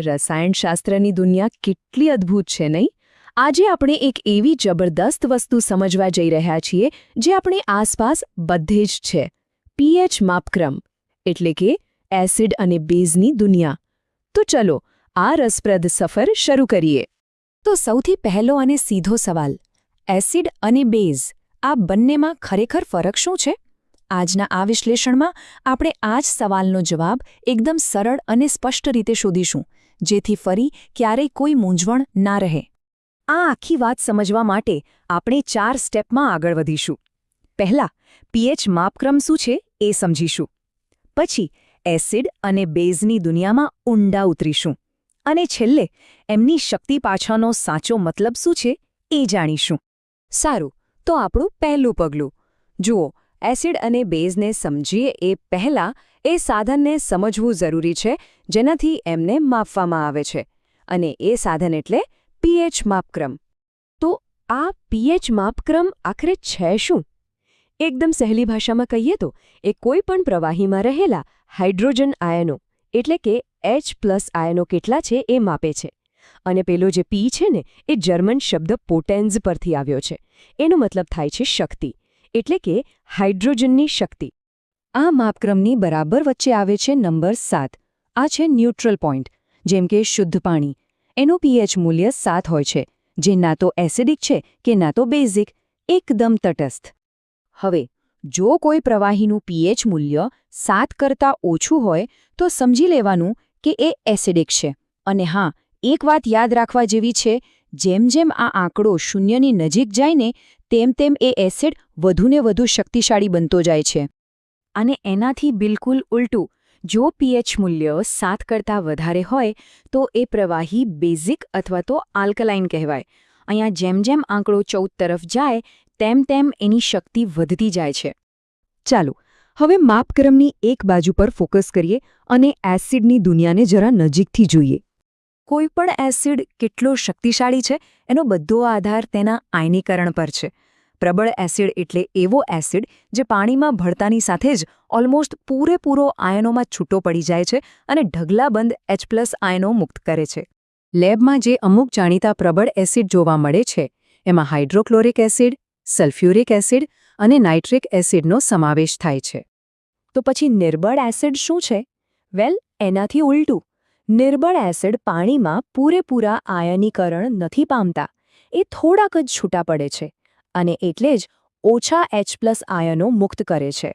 રસાયણશાસ્ત્રની દુનિયા કેટલી અદ્ભુત છે, નહીં? આજે આપણે એક એવી જબરદસ્ત વસ્તુ સમજવા જઈ રહ્યા છીએ, જે આપણી આસપાસ બધે જ છે. પીએચ માપક્રમ, એટલે કે એસિડ અને બેઝની દુનિયા. તો ચલો, આ રસપ્રદ સફર શરૂ કરીએ. તો સૌથી પહેલો અને સીધો સવાલ, એસિડ અને બેઝ, આ બંનેમાં ખરેખર ફરક શું છે? આજના આ વિશ્લેષણમાં આપણે આ જ સવાલનો જવાબ એકદમ સરળ અને સ્પષ્ટ રીતે શોધીશું. જેથી ફરી ક્યારેય કોઈ મૂંઝવણ ના રહે. આ આખી વાત સમજવા માટે આપણે ચાર સ્ટેપમાં આગળ વધીશું. પહેલા, પીએચ માપક્રમ શું છે એ સમજીશું. પછી, એસિડ અને બેઝની દુનિયામાં ઊંડા ઉતરીશું. અને છેલ્લે, એમની શક્તિ પાછળનો સાચો મતલબ શું છે એ જાણીશું. સારું, તો આપણું પહેલું પગલું. જુઓ એસિડ અને બેઝને સમજીએ એ પહેલાં એ સાધનને સમજવું જરૂરી છે, જેનાથી એમને માપવામાં આવે છે. અને એ સાધન એટલે પીએચ માપક્રમ. તો આ પીએચ માપક્રમ આખરે છે શું? એકદમ સહેલી ભાષામાં કહીએ તો, એ કોઈ પણ પ્રવાહીમાં રહેલા હાઇડ્રોજન આયનો, એટલે કે એચ પ્લસ આયનો કેટલા છે એ માપે છે. અને પેલો જે પી છે ને, એ જર્મન શબ્દ પોટેન્ઝ પરથી આવ્યો છે. એનો મતલબ થાય છે શક્તિ. એટલે કે હાઇડ્રોજનની શક્તિ. આ માપક્રમની બરાબર વચ્ચે આવે છે નંબર સાત. આ છે ન્યુટ્રલ પોઈન્ટ જેમ કે શુદ્ધ પાણી. એનું પીએચ મૂલ્ય સાત હોય છે, જે ના તો એસિડિક છે કે ના તો બેઝિક, એકદમ તટસ્થ. હવે, જો કોઈ પ્રવાહીનું પીએચ મૂલ્ય સાત કરતાં ઓછું હોય, તો સમજી લેવાનું કે એ એસિડિક છે. અને હા, એક વાત યાદ રાખવા જેવી છે, જેમ જેમ આ આંકડો શૂન્યની નજીક જાય ને તેમ તેમ એ એસિડ વધુને વધુ શક્તિશાળી બનતો જાય છે. અને એનાથી બિલકુલ ઉલટું, જો પીએચ મૂલ્ય સાત કરતાં વધારે હોય, તો એ પ્રવાહી બેઝિક અથવા તો આલ્કલાઇન કહેવાય. અહીંયા જેમ જેમ આંકડો ચૌદ તરફ જાય, તેમ તેમ એની શક્તિ વધતી જાય છે. ચાલો, હવે માપક્રમની એક બાજુ પર ફોકસ કરીએ અને એસિડની દુનિયાને જરા નજીકથી જોઈએ. કોઈ પણ એસિડ કેટલો શક્તિશાળી છે, એનો બધો આધાર તેના આયનીકરણ પર છે. પ્રબળ એસિડ એટલે એવો એસિડ જે પાણીમાં ભળતાની સાથે જ ઓલમોસ્ટ પૂરેપૂરો આયનોમાં છૂટો પડી જાય છે અને ઢગલાબંધ એચ પ્લસ આયનો મુક્ત કરે છે. લેબમાં જે અમુક જાણીતા પ્રબળ એસિડ જોવા મળે છે, એમાં હાઇડ્રોક્લોરિક એસિડ, સલ્ફ્યુરિક એસિડ અને નાઇટ્રિક એસિડનો સમાવેશ થાય છે. તો પછી નિર્બળ એસિડ શું છે? વેલ, એનાથી ઉલટું. નિર્બળ એસિડ પાણીમાં પૂરેપૂરા આયનીકરણ નથી પામતા. એ થોડાક જ છૂટા પડે છે અને એટલે જ ઓછા એચ પ્લસ આયનો મુક્ત કરે છે.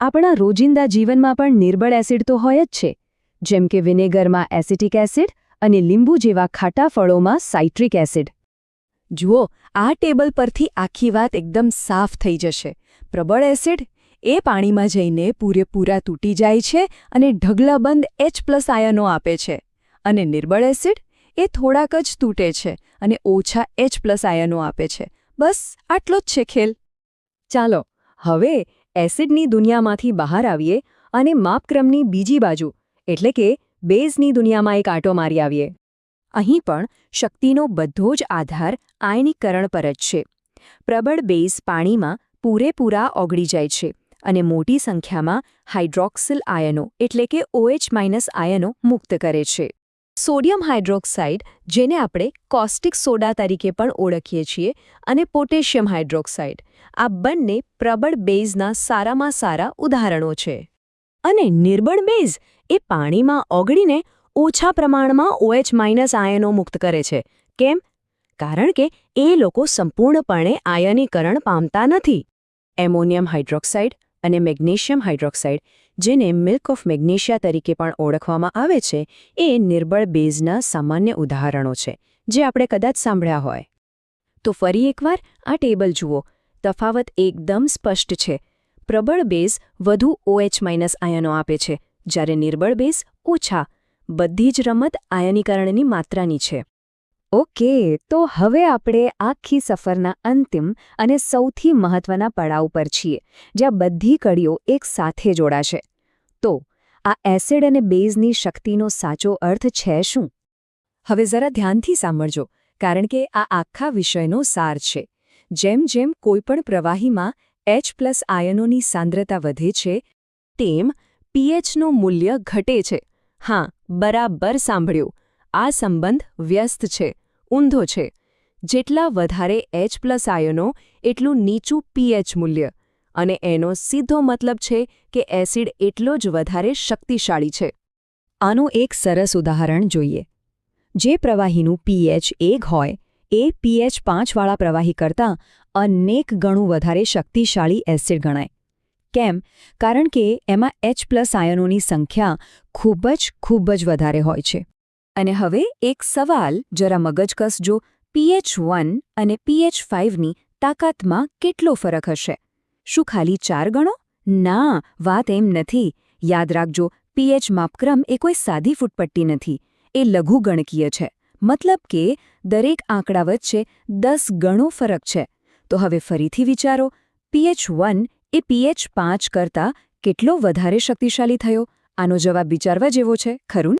આપણા રોજિંદા જીવનમાં પણ નિર્બળ એસિડ તો હોય જ છે, જેમ કે વિનેગરમાં એસિટિક એસિડ અને લીંબુ જેવા ખાટા ફળોમાં સાઇટ્રિક એસિડ. જુઓ, આ ટેબલ પરથી આખી વાત એકદમ સાફ થઈ જશે. પ્રબળ એસિડ એ પાણીમાં જઈને પૂરેપૂરા તૂટી જાય છે અને ઢગલાબંધ એચ પ્લસ આયનો આપે છે. અને નિર્બળ એસિડ એ થોડાક જ તૂટે છે અને ઓછા એચ પ્લસ આયનો આપે છે. બસ, આટલો જ છે ખેલ. ચાલો, હવે એસિડની દુનિયામાંથી બહાર આવીએ અને માપક્રમની બીજી બાજુ, એટલે કે બેઝની દુનિયામાં એક આંટો મારી આવીએ. અહીં પણ શક્તિનો બધો જ આધાર આયનીકરણ પર જ છે. પ્રબળ બેઝ પાણીમાં પૂરેપૂરા ઓગળી જાય છે. અને મોટી સંખ્યામાં હાઇડ્રોક્સિલ આયનો, એટલે કે ઓએચ માઇનસ આયનો, મુક્ત કરે છે. સોડિયમ હાઇડ્રોક્સાઇડ, જેને આપણે કોસ્ટિક સોડા તરીકે પણ ઓળખીએ છીએ, અને પોટેશિયમ હાઇડ્રોક્સાઇડ. આ બંને પ્રબળ બેઝના સારામાં સારા ઉદાહરણો છે. અને નિર્બળ બેઝ એ પાણીમાં ઓગળીને ઓછા પ્રમાણમાં ઓએચ માઇનસ આયનો મુક્ત કરે છે. કેમ? કારણ કે એ લોકો સંપૂર્ણપણે આયનીકરણ પામતા નથી. એમોનિયમ હાઇડ્રોક્સાઇડ અને મેગ્નેશિયમ હાઇડ્રોક્સાઇડ, જેને મિલ્ક ઓફ મેગ્નેશિયા તરીકે પણ ઓળખવામાં આવે છે, એ નિર્બળ બેઝના સામાન્ય ઉદાહરણો છે, જે આપણે કદાચ સાંભળ્યા હોય. તો ફરી એકવાર આ ટેબલ જુઓ. તફાવત એકદમ સ્પષ્ટ છે. પ્રબળ બેઝ વધુ ઓએચ માઇનસ આયનો આપે છે, જ્યારે નિર્બળ બેઝ ઓછા. બધી જ રમત આયનીકરણની માત્રાની છે. ઓકે, તો હવે આપણે આખી સફરના અંતિમ અને સૌથી મહત્વના પડાવ પર છીએ, જ્યાં બધી કડીઓ એક સાથે જોડાશે. તો, આ એસિડ અને બેઝની શક્તિનો સાચો અર્થ છે શું? હવે જરા ધ્યાનથી સાંભળજો, કારણ કે આ આખા વિષયનો સાર છે. જેમ જેમ કોઈપણ પ્રવાહીમાં એચ પ્લસ આયનોની સાંદ્રતા વધે છે, તેમ પીએચનું મૂલ્ય ઘટે છે. હા, બરાબર સાંભળ્યું. આ સંબંધ વ્યસ્ત છે. ઊંધો છે. જેટલા વધારે એચ પ્લસ આયનો એટલું નીચું પીએચ મૂલ્ય. અને એનો સીધો મતલબ છે કે એસિડ એટલો જ વધારે શક્તિશાળી છે. આનું એક સરસ ઉદાહરણ જોઈએ. જે પ્રવાહીનું પીએચ એક હોય, એ પીએચ પાંચવાળા પ્રવાહી કરતાં અનેક ગણું વધારે શક્તિશાળી એસિડ ગણાય. કેમ? કારણ કે એમાં એચ પ્લસ આયનોની સંખ્યા ખૂબ જ ખૂબ જ વધારે હોય છે. અને હવે એક સવાલ જરા મગજ કસજો પીએચ વન અને પીએચ ફાઇવની તાકાતમાં કેટલો ફરક હશે? શું ખાલી ચાર ગણો? ના, વાત એમ નથી. યાદ રાખજો પીએચ માપક્રમ એ કોઈ સાદી ફૂટપટ્ટી નથી. એ લઘુગણકીય છે. મતલબ કે દરેક આંકડા વચ્ચે દસ ગણો ફરક છે. તો હવે ફરીથી વિચારો પીએચ વન એ પીએચ પાંચ કરતાં કેટલો વધારે શક્તિશાળી થયો? આનો જવાબ વિચારવા જેવો છે, ખરું